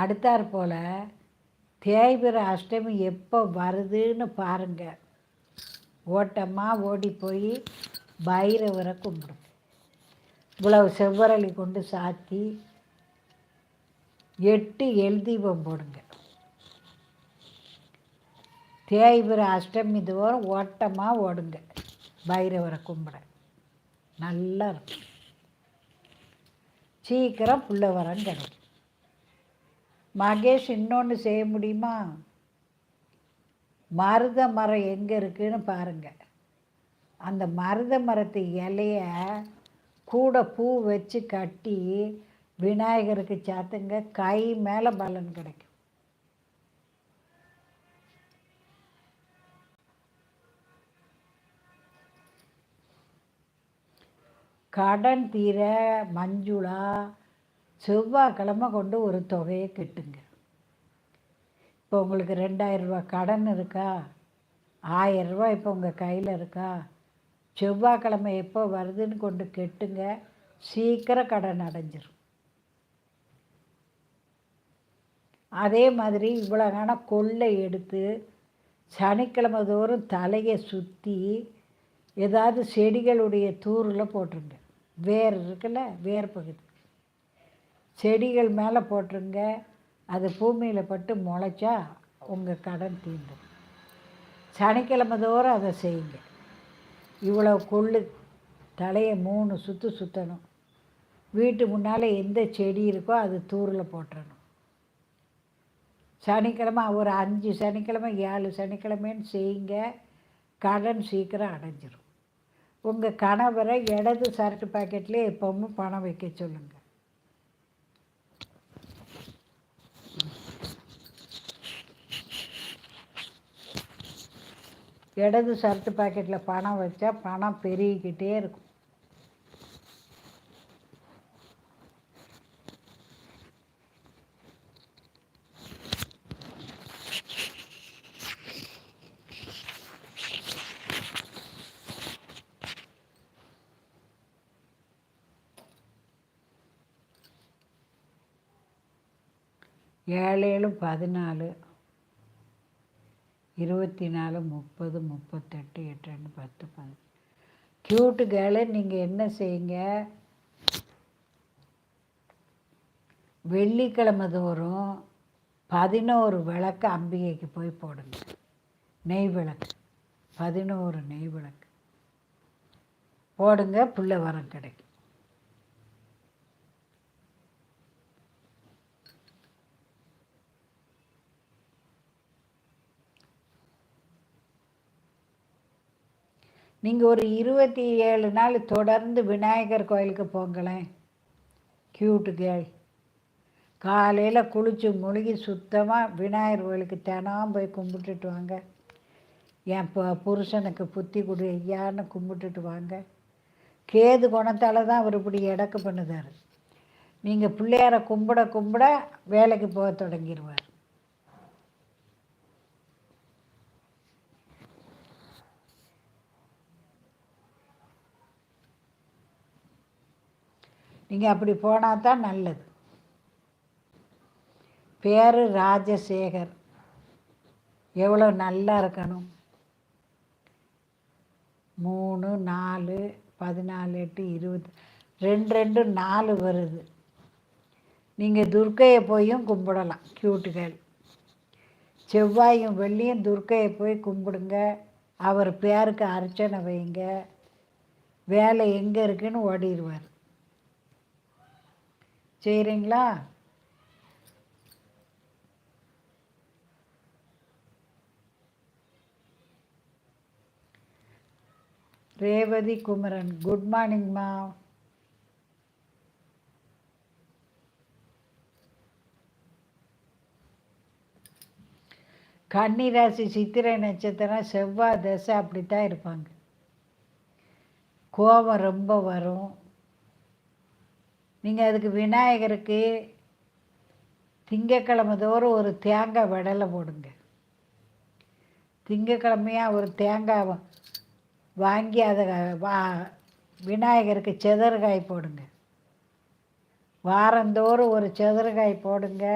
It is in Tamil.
அடுத்தாற் போல் தேய்பிர அஷ்டமி எப்போ வருதுன்னு பாருங்கள் ஓட்டமாக ஓடி போய் பைரவரை கும்பிடும். இவ்வளவு செவ்வரளி கொண்டு சாத்தி எட்டு எல் போடுங்க. தேய்பிர அஷ்டமி தோறும் ஓட்டமாக ஓடுங்க. பைரவரை கும்பிட. நல்லா இருக்கும். சீக்கிரம் புள்ள வரம் கிடைக்கும். மகேஷ் இன்னொன்று செய்ய முடியுமா? மருத மரம் எங்கே இருக்குன்னு பாருங்கள் அந்த மருத மரத்து இலைய கூட பூ வச்சு கட்டி விநாயகருக்கு சாத்துங்க கை மேலே பலன் கிடைக்கும். கடன் தீர மஞ்சுளா செவ்வாய்க்கிழமை கொண்டு ஒரு தொகையை கெட்டுங்க. இப்போ உங்களுக்கு ரெண்டாயிரரூபா கடன் இருக்கா? ஆயரூபா இப்போ உங்கள் கையில் இருக்கா? செவ்வாய்க்கிழமை எப்போ வருதுன்னு கொண்டு கெட்டுங்க. சீக்கிரம் கடன் அடைஞ்சிரும். அதே மாதிரி இவ்வளோ காலம் கொள்ளை எடுத்து சனிக்கிழமை தோறும் தலையை சுற்றி ஏதாவது செடிகளுடைய தூரில் போட்டுருங்க. வேர் இருக்குல்ல வேர் பகுதி. செடிகள் மேலே போட்டுருங்க. அது பூமியில் பட்டு முளைச்சா உங்கள் கடன் தீண்டும் சனிக்கிழமை தோறும் அதை செய்யுங்க. இவ்வளோ கொள்ளு தலையை மூணு சுற்று சுற்றணும் வீட்டு முன்னால் எந்த செடி இருக்கோ அது தூரில் போட்டுறணும். சனிக்கிழமை ஒரு அஞ்சு சனிக்கிழமை ஏழு சனிக்கிழமைன்னு செய்யுங்க. கடன் சீக்கிரம் அடைஞ்சிரும். உங்கள் கணவரை இடது சரட்டு பாக்கெட்லேயே எப்பவும் பணம் வைக்க சொல்லுங்கள் இடது சர்த்து பாக்கெட்டில் பணம் வச்சா பணம் பெருகிக்கிட்டே இருக்கும். ஏழு ஏழு பதினாலு. இருபத்தி நாலு முப்பது முப்பத்தெட்டு எட்டு ரெண்டு பத்து பதினஞ்சு க்யூட்டு கேர்ளு நீங்கள் என்ன செய்யுங்க? வெள்ளிக்கிழமை தோறும் பதினோரு விளக்கு அம்பிகைக்கு போய் போடுங்க. நெய் விளக்கு. பதினோரு நெய் விளக்கு. போடுங்க பிள்ளை வரம் கிடைக்கும். நீங்கள் ஒரு இருபத்தி ஏழு நாள் தொடர்ந்து விநாயகர் கோயிலுக்கு போங்களேன். க்யூட்டு கேள் காலையில் குளித்து முழுகி சுத்தமாக விநாயகர் கோயிலுக்கு தினம் போய் கும்பிட்டுட்டு வாங்க. என் இப்போ புருஷனுக்கு புத்தி கொடு ஐயான்னு கும்பிட்டுட்டு வாங்க. கேது குணத்தால் தான் அவர் இப்படி இடக்கு பண்ணுதார். நீங்கள் பிள்ளையாரை கும்பிட கும்பிட வேலைக்கு போக தொடங்கிடுவார் நீங்கள் அப்படி போனால் தான் நல்லது. பேர் ராஜசேகர். எவ்வளோ நல்லா இருக்கணும்? மூணு நாலு பதினாலு எட்டு இருபது ரெண்டு ரெண்டு நாலு வருது. நீங்கள் துர்க்கையை போயும் கும்பிடலாம் கியூட்டுகள் செவ்வாயும் வெள்ளியும் துர்க்கையை போய் கும்பிடுங்க. அவர் பேருக்கு அர்ச்சனை வைங்க. வேலை எங்கே இருக்குன்னு ஓடிடுவார். செய்கிறீங்களா ரேவதி குமரன் குட் மார்னிங்மா கன்னிராசி சித்திரை நட்சத்திரம் செவ்வாய் தசை அப்படித்தான் இருப்பாங்க. கோபம் ரொம்ப வரும். நீங்கள் அதுக்கு விநாயகருக்கு திங்கக்கிழமை தோறும் ஒரு தேங்காய் விடலை போடுங்க. திங்கக்கிழமையாக ஒரு தேங்காய் வாங்கி அதை வா விநாயகருக்கு செதறுகாய் போடுங்க. வாரந்தோறும் ஒரு செதறுகாய் போடுங்க.